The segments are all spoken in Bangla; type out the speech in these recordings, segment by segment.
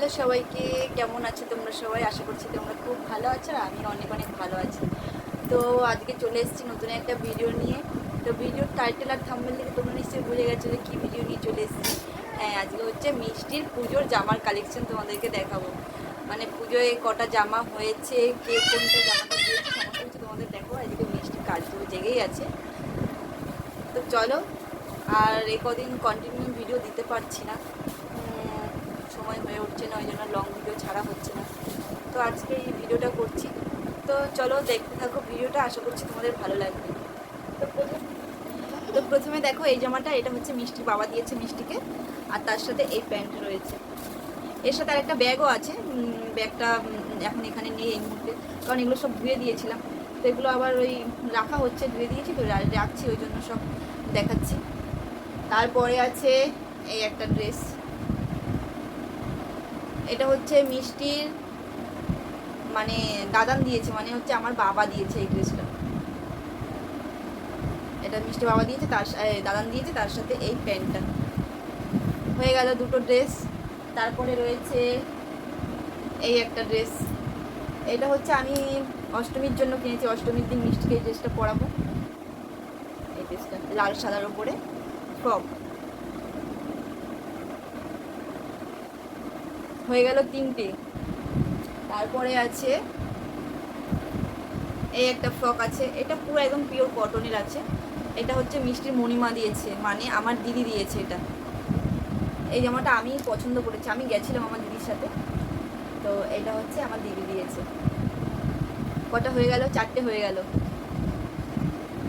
হ্যালো সবাইকে, কেমন আছো তোমরা সবাই? আশা করছি তোমরা খুব ভালো আছো আমি অনেক অনেক ভালো আছি। তো আজকে চলে এসেছি নতুন একটা ভিডিও নিয়ে। তো ভিডিওর টাইটেল আর থাম্বেল থেকে তোমরা নিশ্চয়ই বুঝে গেছো যে কী ভিডিও নিয়ে চলে এসেছি। হ্যাঁ আজকে হচ্ছে মিষ্টির পুজোর জামার কালেকশন তোমাদেরকে দেখাবো। মানে পুজোয় কটা জামা হয়েছে, কে কোনটা জামাটা দিয়েছে, সমস্ত কিছু তোমাদের দেখো আজকে মিষ্টির কাজ তো জেগেই আছে। তো চলো, আর এ কদিন কন্টিনিউ ভিডিও দিতে পারছি না। উঠছে না, ওই জন্য লং ভিডিও ছাড়া হচ্ছে না। তো আজকে এই ভিডিওটা করছি। তো চলো দেখতে থাকো ভিডিওটা আশা করছি তোমাদের ভালো লাগবে। তো প্রথম- তো প্রথমে দেখো এই জামাটা, এটা হচ্ছে মিষ্টি, বাবা দিয়েছে মিষ্টিকে, আর তার সাথে এই প্যান্ট রয়েছে। এর সাথে আর একটা ব্যাগও আছে ব্যাগটা এখন এখানে নেই এই মুহূর্তে, কারণ এগুলো সব ধুয়ে দিয়েছিলাম। তো এগুলো আবার ওই রাখা হচ্ছে, ধুয়ে দিয়েছি, তো রাখছি, ওই জন্য সব দেখাচ্ছি। তারপরে আছে এই একটা ড্রেস এটা হচ্ছে মিষ্টির মানে দাদান দিয়েছে মানে হচ্ছে আমার বাবা দিয়েছে এই ড্রেসটা। এটা মিষ্টি বাবা দিয়েছে, তার দাদান দিয়েছে, তার সাথে এই প্যান্টটা। হয়ে গেল দুটো ড্রেস, তারপরে রয়েছে এই একটা ড্রেস। এটা হচ্ছে আমি অষ্টমীর জন্য কিনেছি, অষ্টমীর দিন মিষ্টিকে এই ড্রেসটা পরাবো। এই ড্রেসটা, লাল সাদার উপরে, ফ্রক। হয়ে গেল তিনটে। তারপরে আছে, এই একটা ফ্রক আছে, এটা পুরো একদম পিওর কটনের আছে। এটা হচ্ছে মিষ্টির মণিমা দিয়েছে মানে আমার দিদি দিয়েছে এটা। এই জামাটা আমি পছন্দ করেছি, আমি গেছিলাম আমার দিদির সাথে। তো এটা হচ্ছে আমার দিদি দিয়েছে। কটা হয়ে গেল? চারটে হয়ে গেল।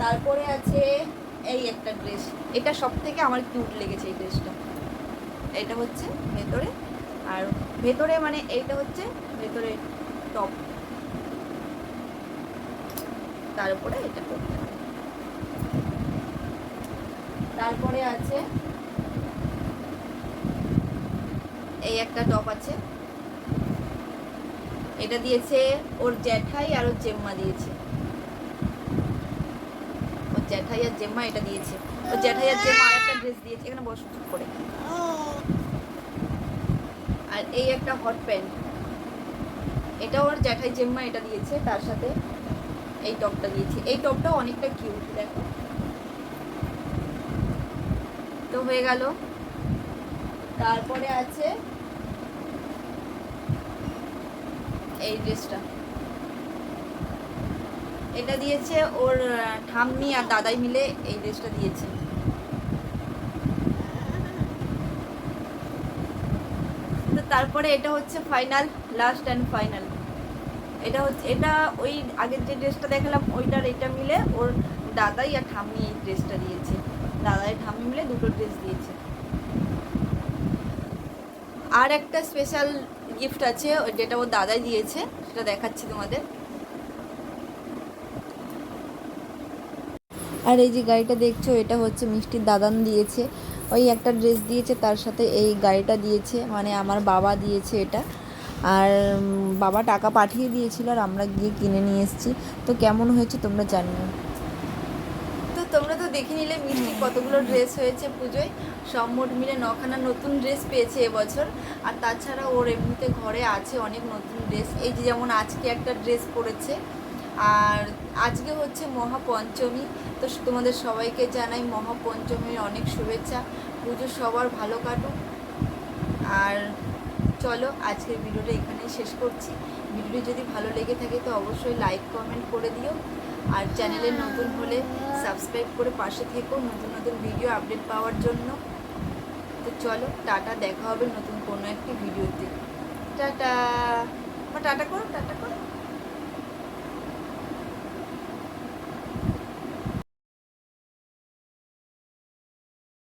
তারপরে আছে এই একটা ড্রেস এটা সব থেকে আমার কিউট লেগেছে এই ড্রেসটা এটা হচ্ছে ভেতরে আর ভেতরে মানে এইটা হচ্ছে ভেতরে টপ তার উপরে এটা করতে। তারপরে আছে, এই একটা টপ আছে। এটা দিয়েছে ওর জ্যাঠাই আর ওর জেম্মা দিয়েছে। ওর জ্যাঠাই আর জেম্মা এটা দিয়েছে। ওর জ্যাঠাই আর জেম্মা আর একটা ড্রেস দিয়েছে। এখানে বসো করে। আর এই একটা হট প্যান্ট এটা ওর জ্যাঠাই জেম্মা এটা দিয়েছে, তার সাথে এই টপটা দিয়েছে। এই টপটাও অনেকটা কিউট দেখো। তো হয়ে গেল। তারপরে আছে এই ড্রেসটা। এটা দিয়েছে ওর ঠাম্মি আর দাদাই মিলে এই ড্রেসটা দিয়েছে তো তারপরে এটা হচ্ছে ফাইনাল লাস্ট অ্যান্ড ফাইনাল এটা হচ্ছে, এটা ওই আগের যে ড্রেসটা দেখালাম, ওইটার এটা মিলে ওর দাদাই আর ঠাম্মি এই ড্রেসটা দিয়েছে। দাদাই ঠাম্মি মিলে দুটো ড্রেস দিয়েছে। আর একটা স্পেশাল গিফট আছে যেটা ওর দাদাই দিয়েছে, সেটা দেখাচ্ছি তোমাদের। আর এই যে গাড়িটা দেখছ, এটা হচ্ছে মিষ্টির দাদান দিয়েছে। ওই একটা ড্রেস দিয়েছে, তার সাথে এই গাড়িটা দিয়েছে মানে আমার বাবা দিয়েছে এটা। আর বাবা টাকা পাঠিয়ে দিয়েছিল আর আমরা গিয়ে কিনে নিয়ে এসেছি। তো কেমন হয়েছে তোমরা জানিও। তো তোমরা তো দেখে নিলে মিষ্টি কতগুলো ড্রেস হয়েছে পুজোয়। সব মোট মিলে নখানা নতুন ড্রেস পেয়েছে এবছর। আর তাছাড়া ওর এমনিতে ঘরে আছে অনেক নতুন ড্রেস। এই যে যেমন আজকে একটা ড্রেস পরেছে আর আজকে হচ্ছে মহাপঞ্চমী, তো তোমাদের সবাইকে জানাই মহাপঞ্চমীর অনেক শুভেচ্ছা। পুজো সবার ভালো কাটুক। আর চলো, আজকের ভিডিওটা এখানেই শেষ করছি। ভিডিওটি যদি ভালো লেগে থাকে, তো অবশ্যই লাইক কমেন্ট করে দিও। আর চ্যানেলে নতুন হলে সাবস্ক্রাইব করে পাশে থেকো নতুন নতুন ভিডিও আপডেট পাওয়ার জন্য। তো চলো, টাটা, দেখা হবে নতুন কোনো একটি ভিডিওতে। টাটা! বা টাটা করো টাটা করো।